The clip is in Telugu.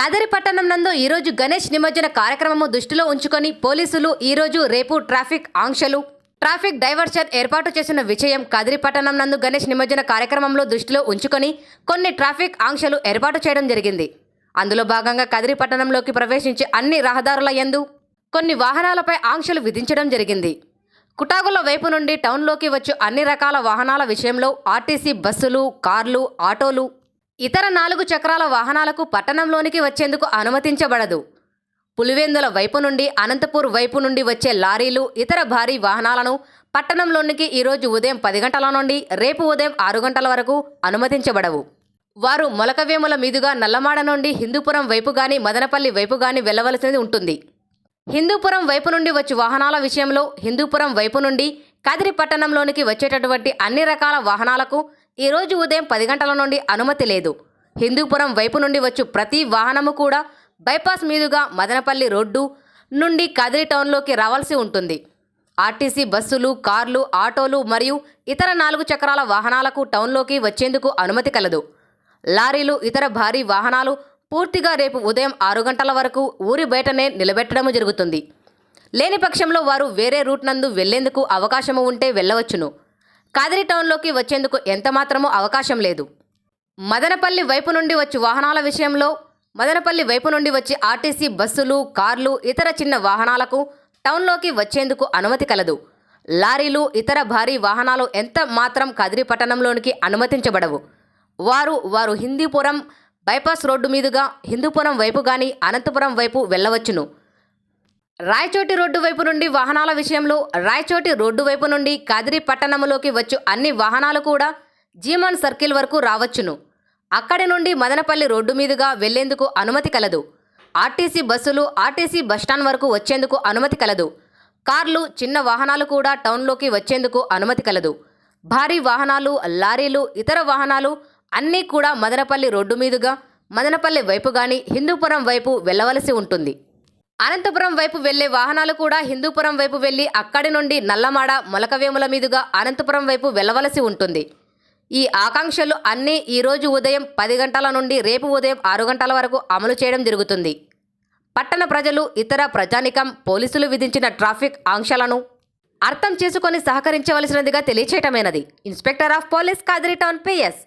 కదరి పట్టణం నందు ఈరోజు గణేష్ నిమజ్జన కార్యక్రమము దృష్టిలో ఉంచుకొని పోలీసులు ఈరోజు రేపు ట్రాఫిక్ ఆంక్షలు ట్రాఫిక్ డైవర్షన్ ఏర్పాటు చేసిన విషయం కదిరి పట్టణం నందు గణేష్ నిమజ్జన కార్యక్రమంలో దృష్టిలో ఉంచుకొని కొన్ని ట్రాఫిక్ ఆంక్షలు ఏర్పాటు చేయడం జరిగింది. అందులో భాగంగా కదిరి పట్టణంలోకి ప్రవేశించే అన్ని రహదారుల యందు కొన్ని వాహనాలపై ఆంక్షలు విధించడం జరిగింది. కుటాగుల వైపు నుండి టౌన్లోకి వచ్చు అన్ని రకాల వాహనాల విషయంలో ఆర్టీసీ బస్సులు కార్లు ఆటోలు ఇతర నాలుగు చక్రాల వాహనాలకు పట్టణంలోనికి వచ్చేందుకు అనుమతించబడదు. పులివెందుల వైపు నుండి అనంతపూర్ వైపు నుండి వచ్చే లారీలు ఇతర భారీ వాహనాలను పట్టణంలోనికి ఈరోజు ఉదయం పది గంటల నుండి రేపు ఉదయం ఆరు గంటల వరకు అనుమతించబడవు. వారు మొలకవేముల మీదుగా నల్లమాడ నుండి హిందూపురం వైపు గాని మదనపల్లి వైపు గాని వెళ్ళవలసింది ఉంటుంది. హిందూపురం వైపు నుండి వచ్చే వాహనాల విషయంలో హిందూపురం వైపు నుండి కదిరి పట్టణంలోనికి వచ్చేటటువంటి అన్ని రకాల వాహనాలకు ఈరోజు ఉదయం పది గంటల నుండి అనుమతి లేదు. హిందూపురం వైపు నుండి వచ్చు ప్రతి వాహనము కూడా బైపాస్ మీదుగా మదనపల్లి రోడ్డు నుండి కదిరి టౌన్లోకి రావాల్సి ఉంటుంది. ఆర్టీసీ బస్సులు కార్లు ఆటోలు మరియు ఇతర నాలుగు చక్రాల వాహనాలకు టౌన్లోకి వచ్చేందుకు అనుమతి కలదు. లారీలు ఇతర భారీ వాహనాలు పూర్తిగా రేపు ఉదయం ఆరు గంటల వరకు ఊరి బయటనే నిలబెట్టడం జరుగుతుంది. లేని పక్షంలో వారు వేరే రూట్ నందు వెళ్ళేందుకు అవకాశము ఉంటే వెళ్ళవచ్చును. కాదిరి టౌన్లోకి వచ్చేందుకు ఎంతమాత్రమూ అవకాశం లేదు. మదనపల్లి వైపు నుండి వచ్చి వాహనాల విషయంలో మదనపల్లి వైపు నుండి వచ్చి ఆర్టీసీ బస్సులు కార్లు ఇతర చిన్న వాహనాలకు టౌన్లోకి వచ్చేందుకు అనుమతి కలదు. లారీలు ఇతర భారీ వాహనాలు ఎంత మాత్రం కదిరి పట్టణంలోనికి అనుమతించబడవు. వారు వారు హిందీపురం బైపాస్ రోడ్డు మీదుగా హిందూపురం వైపు కానీ అనంతపురం వైపు వెళ్ళవచ్చును. రాయచోటి రోడ్డు వైపు నుండి వాహనాల విషయంలో రాయచోటి రోడ్డు వైపు నుండి కదిరి పట్టణంలోకి వచ్చు అన్ని వాహనాలు కూడా జీమన్ సర్కిల్ వరకు రావచ్చును. అక్కడి నుండి మదనపల్లి రోడ్డు మీదుగా వెళ్ళేందుకు అనుమతి కలదు. ఆర్టీసీ బస్సులు ఆర్టీసీ బస్టాండ్ వరకు వచ్చేందుకు అనుమతి కలదు. కార్లు చిన్న వాహనాలు కూడా టౌన్లోకి వచ్చేందుకు అనుమతి కలదు. భారీ వాహనాలు లారీలు ఇతర వాహనాలు అన్నీ కూడా మదనపల్లి రోడ్డు మీదుగా మదనపల్లి వైపు గాని హిందూపురం వైపు వెళ్ళవలసి ఉంటుంది. అనంతపురం వైపు వెళ్ళే వాహనాలు కూడా హిందూపురం వైపు వెళ్ళి అక్కడి నుండి నల్లమాడ మొలకవేముల మీదుగా అనంతపురం వైపు వెళ్ళవలసి ఉంటుంది. ఈ ఆకాంక్షలు అన్నీ ఈరోజు ఉదయం పది గంటల నుండి రేపు ఉదయం ఆరు గంటల వరకు అమలు చేయడం జరుగుతుంది. పట్టణ ప్రజలు ఇతర ప్రజానికం పోలీసులు విధించిన ట్రాఫిక్ ఆంక్షలను అర్థం చేసుకొని సహకరించవలసినదిగా తెలియచేయటమైనది. Inspector of police Kadiri town PS